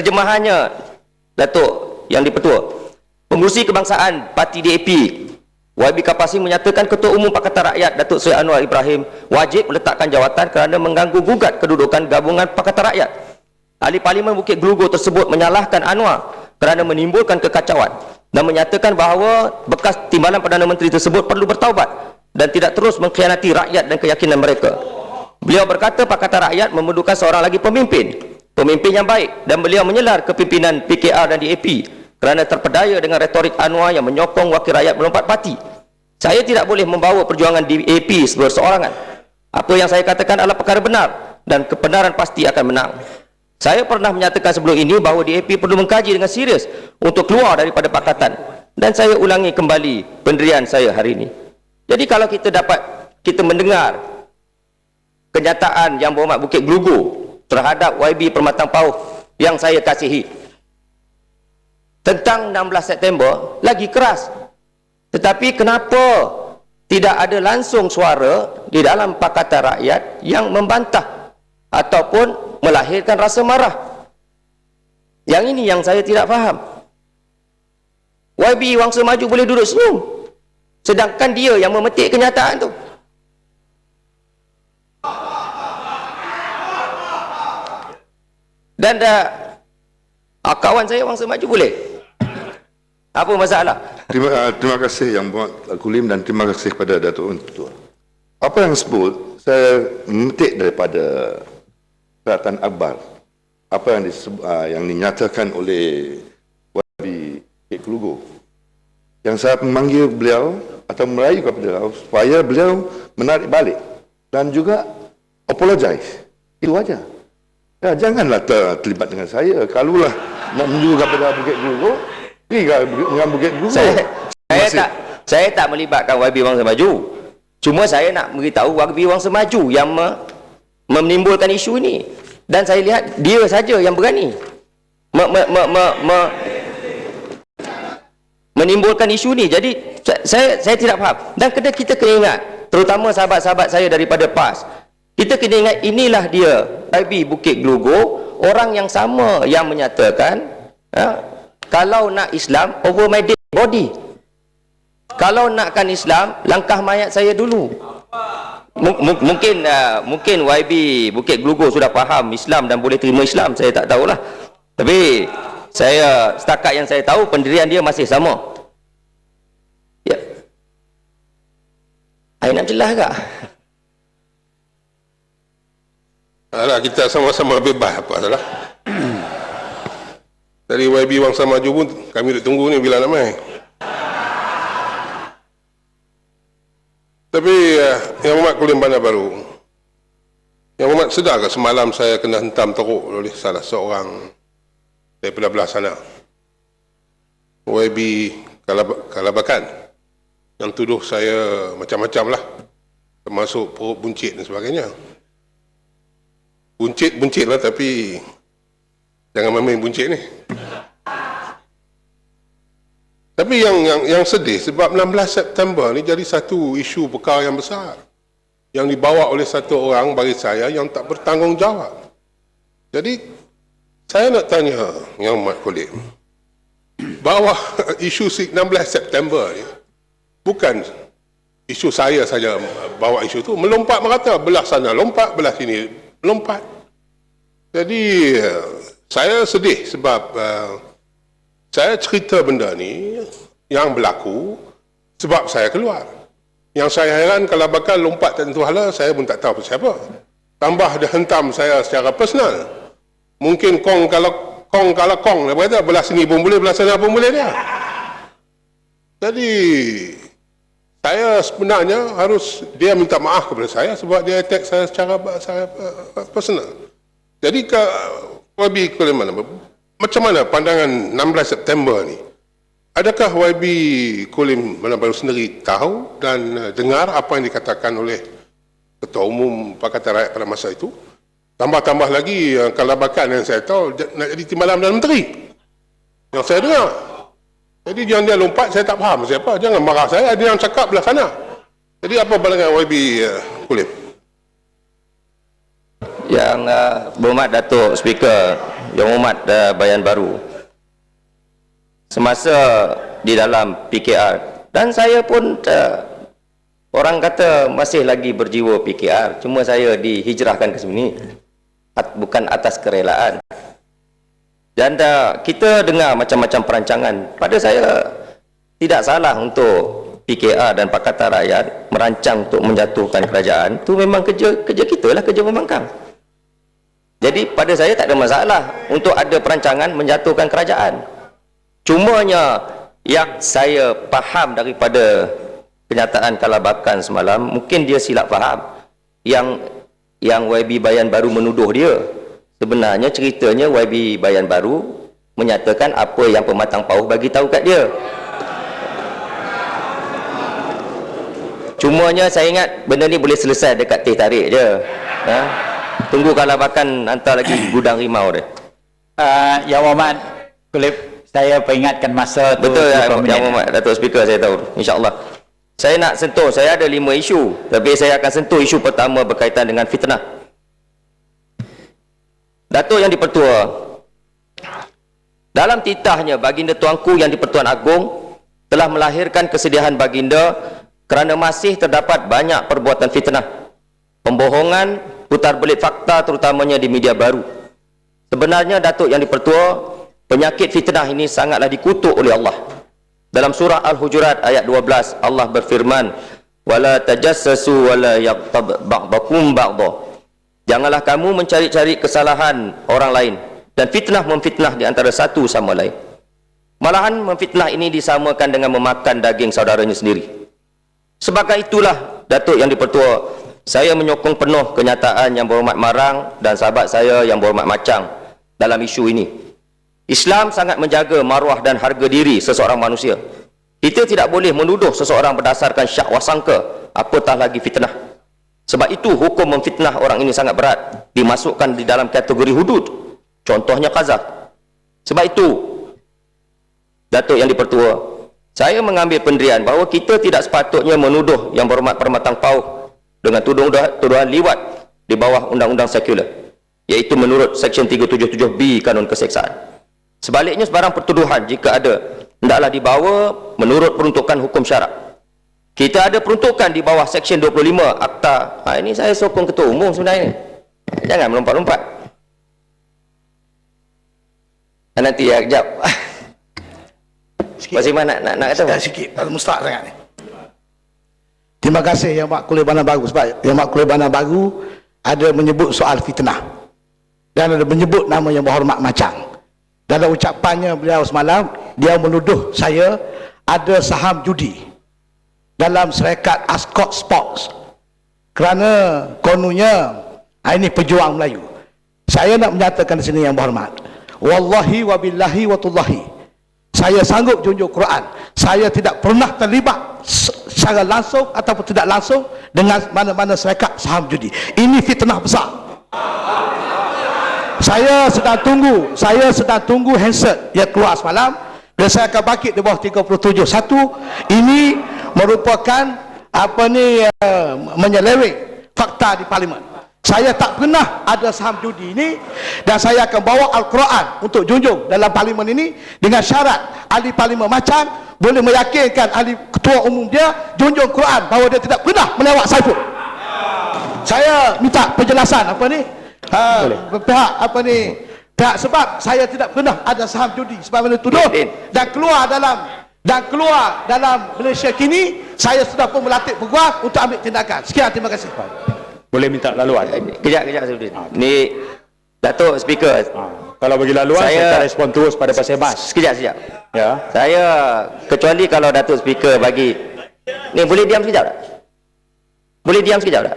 terjemahannya Datuk yang dipertua Pengurusi Kebangsaan Parti DAP YB Kapasing menyatakan Ketua Umum Pakatan Rakyat Datuk Seri Anwar Ibrahim wajib meletakkan jawatan kerana mengganggu gugat kedudukan gabungan Pakatan Rakyat. Ahli Parlimen Bukit Gelugur tersebut menyalahkan Anwar kerana menimbulkan kekacauan dan menyatakan bahawa bekas timbalan Perdana Menteri tersebut perlu bertaubat dan tidak terus mengkhianati rakyat dan keyakinan mereka. Beliau berkata Pakatan Rakyat memerlukan seorang lagi pemimpin, pemimpin yang baik dan beliau menyelar kepimpinan PKR dan DAP kerana terpedaya dengan retorik Anwar yang menyokong wakil rakyat melompat parti. Saya tidak boleh membawa perjuangan DAP berseorangan. Apa yang saya katakan adalah perkara benar dan kebenaran pasti akan menang. Saya pernah menyatakan sebelum ini bahawa DAP perlu mengkaji dengan serius untuk keluar daripada pakatan dan saya ulangi kembali pendirian saya hari ini. Jadi kalau kita dapat kita mendengar kenyataan yang berhormat Bukit Gelugu terhadap YB Permatang Pauh yang saya kasihi tentang 16 September lagi keras tetapi kenapa tidak ada langsung suara di dalam Pakatan Rakyat yang membantah ataupun melahirkan rasa marah? Yang ini yang saya tidak faham. YB Wangsa Maju boleh duduk senyum. Sedangkan dia yang memetik kenyataan tu. Dan dah, ah, kawan saya Wangsa Maju boleh. Apa masalah? Terima, uh, terima kasih Yang Berhormat Kulim dan terima kasih kepada Datuk Ketua. Apa yang sebut, saya memetik daripada perhatian Akbar. Apa yang, disebut, uh, yang dinyatakan oleh Wadi Kek Kelugu. Yang saya memanggil beliau atau merayu kepada beliau supaya beliau menarik balik dan juga apologize. Itu aja. Ya, janganlah ter, terlibat dengan saya. Kalaulah nak menuju kepada Bukit Kelugu, pergi ke dengan Bukit Kelugu. saya saya Masih. tak saya tak melibatkan YB Wangsa Maju. Cuma saya nak beritahu YB Wangsa Maju yang me, menimbulkan isu ini. Dan saya lihat dia saja yang berani me, me, me, me, me, menimbulkan isu ini. Jadi sa- saya saya tidak faham. Dan kena kita kena ingat, terutama sahabat-sahabat saya daripada PAS. Kita kena ingat inilah dia YB Bukit Gelugur, orang yang sama yang menyatakan ha, kalau nak Islam over my dead body. Kalau nakkan Islam, langkah mayat saya dulu. M- m- mungkin uh, mungkin YB Bukit Gelugur sudah faham Islam dan boleh terima Islam, saya tak tahulah. Tapi saya setakat yang saya tahu pendirian dia masih sama. Ya. Saya nak jelas tak? Alah, kita sama-sama bebas apa salah. Dari YB Wangsa Maju pun kami duk tunggu ni bila nak main. Tapi uh, Yang Berhormat Kulim Bandar Baru. Yang Berhormat sedar ke semalam saya kena hentam teruk oleh salah seorang daripada belah sana? YB Kalab- Kalabakan. Yang tuduh saya macam-macam lah. Termasuk perut buncit dan sebagainya buncit-buncit lah tapi jangan main buncit ni tapi yang yang yang sedih sebab 16 September ni jadi satu isu perkara yang besar yang dibawa oleh satu orang bagi saya yang tak bertanggungjawab. Jadi saya nak tanya yang Mat Kulim bahawa isu 16 September ni bukan isu saya saja bawa isu tu melompat merata belah sana lompat belah sini lompat. Jadi eh, saya sedih sebab uh, saya cerita benda ni yang berlaku sebab saya keluar. Yang saya heran kalau bakal lompat tak tentu hala, saya pun tak tahu siapa. Tambah dia hentam saya secara personal. Mungkin kong kalau kong kalau kong dia berkata belah sini pun boleh, belah sana pun boleh dia. Jadi saya sebenarnya harus dia minta maaf kepada saya sebab dia attack saya secara saya uh, personal. Jadi ke YB ke mana? Macam mana pandangan 16 September ni? Adakah YB Kulim Baru sendiri tahu dan uh, dengar apa yang dikatakan oleh Ketua Umum Pakatan Rakyat pada masa itu? Tambah-tambah lagi uh, kelabakan yang saya tahu nak jadi timbalan dan menteri. Yang saya dengar. Jadi jangan dia lompat, saya tak faham siapa. Jangan marah saya, ada yang cakap belah sana. Jadi apa pandangan YB uh, Kulim? Yang uh, berhormat Datuk Speaker Yang berhormat uh, Bayan Baru Semasa di dalam PKR Dan saya pun uh, Orang kata masih lagi berjiwa PKR Cuma saya dihijrahkan ke sini Bukan atas kerelaan Dan uh, kita dengar macam-macam perancangan. Pada saya tidak salah untuk PKR dan Pakatan Rakyat merancang untuk menjatuhkan kerajaan. Itu memang kerja kerja kita lah kerja pembangkang. Jadi pada saya tak ada masalah untuk ada perancangan menjatuhkan kerajaan. Cumanya yang saya faham daripada kenyataan kalabakan semalam mungkin dia silap faham. Yang yang YB Bayan Baru menuduh dia sebenarnya ceritanya YB Bayan Baru menyatakan apa yang pematang pauh bagi tahu kat dia Cumanya saya ingat benda ni boleh selesai dekat teh tarik je. Ha? Tunggu kalabakan hantar lagi gudang rimau dia. Uh, yang Muhammad, Kulip, saya peringatkan masa tu. Betul ya, 20 minit. Yang Muhammad Datuk Speaker saya tahu. InsyaAllah. Saya nak sentuh, saya ada lima isu. Tapi saya akan sentuh isu pertama berkaitan dengan fitnah. Datuk yang dipertua, dalam titahnya baginda Tuanku yang di-Pertuan Agong telah melahirkan kesedihan baginda kerana masih terdapat banyak perbuatan fitnah, pembohongan, putar belit fakta terutamanya di media baru. Sebenarnya Datuk yang dipertua, penyakit fitnah ini sangatlah dikutuk oleh Allah. Dalam surah Al-Hujurat ayat 12 Allah berfirman, "Wala tajassasu wala yaqtab ba'dakum ba'dha." Janganlah kamu mencari-cari kesalahan orang lain dan fitnah memfitnah di antara satu sama lain. Malahan memfitnah ini disamakan dengan memakan daging saudaranya sendiri. Sebagai itulah Datuk yang dipertua, saya menyokong penuh kenyataan yang berhormat Marang dan sahabat saya yang berhormat Macang dalam isu ini. Islam sangat menjaga maruah dan harga diri seseorang manusia. Kita tidak boleh menuduh seseorang berdasarkan syak wasangka, apatah lagi fitnah. Sebab itu hukum memfitnah orang ini sangat berat, dimasukkan di dalam kategori hudud. Contohnya qazaf. Sebab itu Datuk yang dipertua, saya mengambil pendirian bahawa kita tidak sepatutnya menuduh yang berhormat permatang pauh dengan tuduhan, tuduhan liwat di bawah undang-undang sekular iaitu menurut Seksyen 377B Kanun Keseksaan. Sebaliknya sebarang pertuduhan jika ada hendaklah dibawa menurut peruntukan hukum syarak. Kita ada peruntukan di bawah Seksyen 25 Akta. Ha, ini saya sokong ketua umum sebenarnya. Jangan melompat-lompat. Ha, nanti ya, kejap. Masih mana nak, nak, nak kata apa? Sikit. Kalau mustahak sangat ni. Terima kasih Yang Mak Kulit Bandar Baru sebab Yang Mak Kulit Bandar Baru ada menyebut soal fitnah dan ada menyebut nama yang berhormat macam dalam ucapannya beliau semalam dia menuduh saya ada saham judi dalam syarikat Ascot Sports. Kerana kononnya ah, ini pejuang Melayu. Saya nak menyatakan di sini yang berhormat wallahi wabillahi watullahi saya sanggup junjung Quran. Saya tidak pernah terlibat se- secara langsung ataupun tidak langsung dengan mana-mana syarikat saham judi. Ini fitnah besar. Saya sedang tunggu saya sedang tunggu handset. Yang keluar semalam dan saya akan bangkit di bawah 37 satu ini merupakan apa ni uh, menyeleweng fakta di parlimen. Saya tak pernah ada saham judi ini dan saya akan bawa Al-Quran untuk junjung dalam parlimen ini dengan syarat ahli parlimen macam boleh meyakinkan ahli ketua umum dia junjung Quran bahawa dia tidak pernah melewat Saiful. Saya minta penjelasan apa ni? Ha, pihak apa ni? Pihak sebab saya tidak pernah ada saham judi sebab mana tuduh dan keluar dalam dan keluar dalam Malaysia kini saya sudah pun melatih peguam untuk ambil tindakan sekian terima kasih Boleh minta laluan. Kejap, kejap. Sabudin. Ni Datuk Speaker. Ha. Kalau bagi laluan, saya, Saya- tak respon terus pada Pasir Mas. Sekejap, sekejap. Ya. Saya kecuali kalau Datuk Speaker bagi ni boleh diam sekejap tak? Boleh diam sekejap tak?